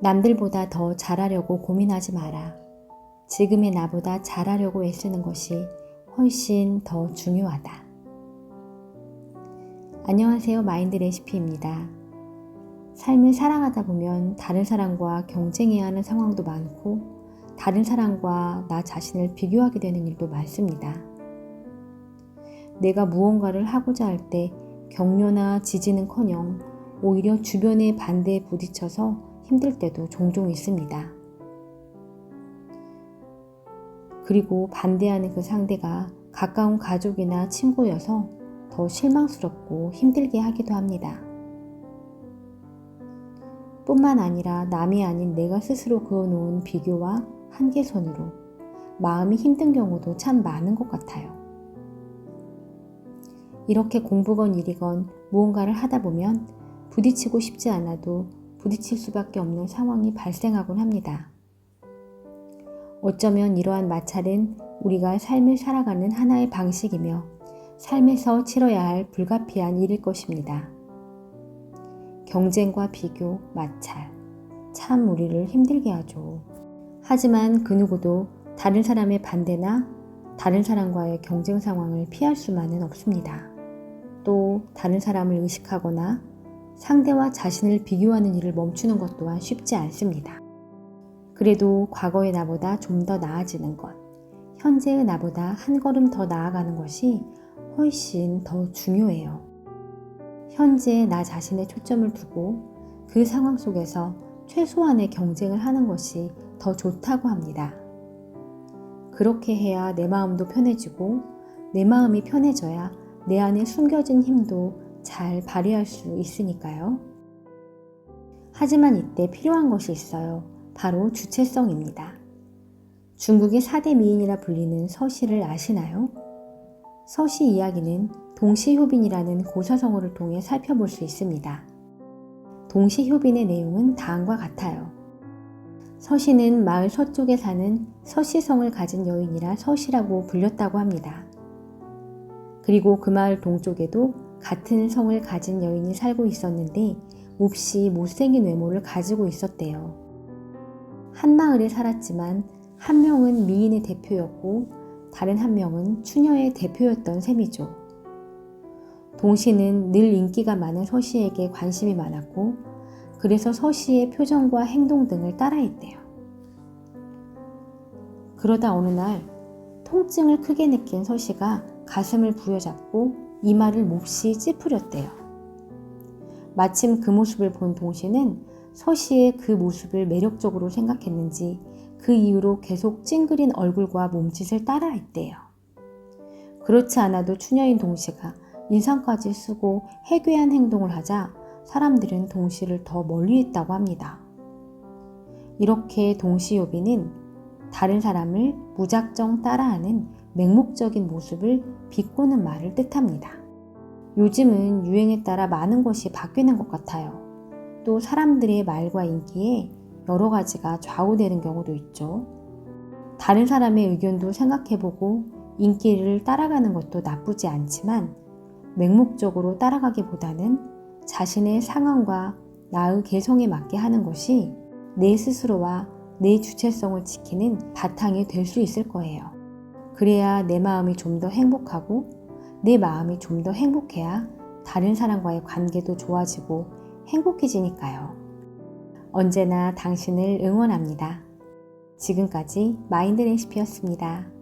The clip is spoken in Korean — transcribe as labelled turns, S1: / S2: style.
S1: 남들보다 더 잘하려고 고민하지 마라. 지금의 나보다 잘하려고 애쓰는 것이 훨씬 더 중요하다. 안녕하세요. 마인드 레시피입니다. 삶을 살아가다 보면 다른 사람과 경쟁해야 하는 상황도 많고, 다른 사람과 나 자신을 비교하게 되는 일도 많습니다. 내가 무언가를 하고자 할 때 격려나 지지는 커녕 오히려 주변의 반대에 부딪혀서 힘들 때도 종종 있습니다. 그리고 반대하는 그 상대가 가까운 가족이나 친구여서 더 실망스럽고 힘들게 하기도 합니다. 뿐만 아니라 남이 아닌 내가 스스로 그어놓은 비교와 한계선으로 마음이 힘든 경우도 참 많은 것 같아요. 이렇게 공부건 일이건 무언가를 하다 보면 부딪히고 싶지 않아도 부딪힐 수밖에 없는 상황이 발생하곤 합니다. 어쩌면 이러한 마찰은 우리가 삶을 살아가는 하나의 방식이며 삶에서 치러야 할 불가피한 일일 것입니다. 경쟁과 비교, 마찰. 참 우리를 힘들게 하죠. 하지만 그 누구도 다른 사람의 반대나 다른 사람과의 경쟁 상황을 피할 수만은 없습니다. 또 다른 사람을 의식하거나 상대와 자신을 비교하는 일을 멈추는 것 또한 쉽지 않습니다. 그래도 과거의 나보다 좀 더 나아지는 것, 현재의 나보다 한 걸음 더 나아가는 것이 훨씬 더 중요해요. 현재 나 자신의 초점을 두고 그 상황 속에서 최소한의 경쟁을 하는 것이 더 좋다고 합니다. 그렇게 해야 내 마음도 편해지고 내 마음이 편해져야 내 안에 숨겨진 힘도 잘 발휘할 수 있으니까요. 하지만 이때 필요한 것이 있어요. 바로 주체성입니다. 중국의 4대 미인이라 불리는 서시를 아시나요? 서시 이야기는 동시효빈이라는 고사성어를 통해 살펴볼 수 있습니다. 동시효빈의 내용은 다음과 같아요. 서시는 마을 서쪽에 사는 서시성을 가진 여인이라 서시라고 불렸다고 합니다. 그리고 그 마을 동쪽에도 같은 성을 가진 여인이 살고 있었는데 몹시 못생긴 외모를 가지고 있었대요. 한 마을에 살았지만 한 명은 미인의 대표였고 다른 한 명은 추녀의 대표였던 셈이죠. 동시는 늘 인기가 많은 서시에게 관심이 많았고 그래서 서시의 표정과 행동 등을 따라했대요. 그러다 어느 날 통증을 크게 느낀 서시가 가슴을 부여잡고 이마를 몹시 찌푸렸대요. 마침 그 모습을 본 동시는 서시의 그 모습을 매력적으로 생각했는지 그 이후로 계속 찡그린 얼굴과 몸짓을 따라했대요. 그렇지 않아도 추녀인 동시가 인상까지 쓰고 해괴한 행동을 하자 사람들은 동시를 더 멀리 했다고 합니다. 이렇게 동시요비는 다른 사람을 무작정 따라하는 맹목적인 모습을 비꼬는 말을 뜻합니다. 요즘은 유행에 따라 많은 것이 바뀌는 것 같아요. 또 사람들의 말과 인기에 여러 가지가 좌우되는 경우도 있죠. 다른 사람의 의견도 생각해보고 인기를 따라가는 것도 나쁘지 않지만 맹목적으로 따라가기보다는 자신의 상황과 나의 개성에 맞게 하는 것이 내 스스로와 내 주체성을 지키는 바탕이 될 수 있을 거예요. 그래야 내 마음이 좀 더 행복하고 내 마음이 좀 더 행복해야 다른 사람과의 관계도 좋아지고 행복해지니까요. 언제나 당신을 응원합니다. 지금까지 마인드 레시피였습니다.